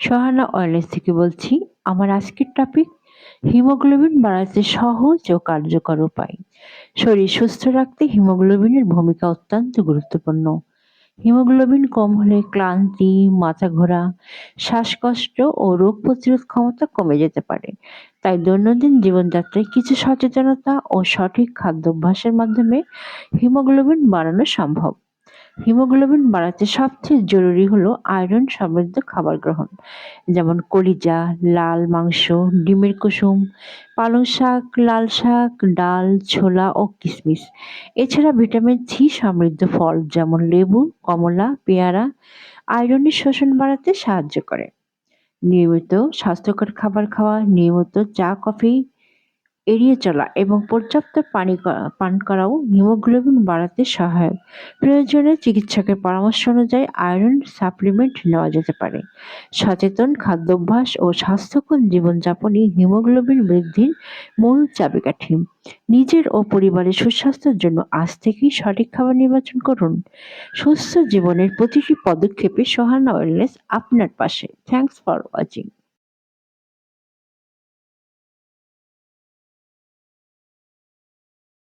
Sohana wellness থেকে বলছি, আমার আজকের টপিক হিমোগ্লোবিন বাড়াতে সহজ ও কার্যকর উপায়। শরীর সুস্থ রাখতে হিমোগ্লোবিনের ভূমিকা অত্যন্ত গুরুত্বপূর্ণ। হিমোগ্লোবিন কম হলে ক্লান্তি, মাথা ঘোরা, শ্বাসকষ্ট ও রোগ প্রতিরোধ ক্ষমতা কমে যেতে পারে। তাই দৈনন্দিন জীবনযাত্রায় কিছু সচেতনতা ও সঠিক খাদ্যাভ্যাসের মাধ্যমে হিমোগ্লোবিন বাড়ানো সম্ভব। হিমোগ্লোবিন বাড়াতে সবচেয়ে জরুরি হলো আয়রন সমৃদ্ধ খাবার গ্রহণ, যেমন কলিজা, লাল মাংস, ডিমের কুসুম, পালং শাক, লাল শাক, ডাল, ছোলা ও কিশমিশ এছাড়া ভিটামিন সি সমৃদ্ধ ফল, যেমন লেবু, কমলা, পেয়ারা আয়রনের শোষণ বাড়াতে সাহায্য করে। নিয়মিত স্বাস্থ্যকর খাবার খাওয়া, নিয়মিত চা, কফি এড়িয়ে চলা এবং পর্যাপ্ত পানি পান করাও হিমোগ্লোবিন বাড়াতে সহায়ক। প্রয়োজনে চিকিৎসকের পরামর্শ অনুযায়ী আয়রন সাপ্লিমেন্ট নেওয়া যেতে পারে। সচেতন খাদ্যাভ্যাস ও স্বাস্থ্যকর জীবনযাপনই হিমোগ্লোবিন বৃদ্ধির মূল চাবিকাঠি। নিজের ও পরিবারের সুস্বাস্থ্যের জন্য আজ থেকেই সঠিক খাবার নির্বাচন করুন। সুস্থ জীবনের প্রতিটি পদক্ষেপে সহানা ওয়েলনেস আপনার পাশে। Thanks for watching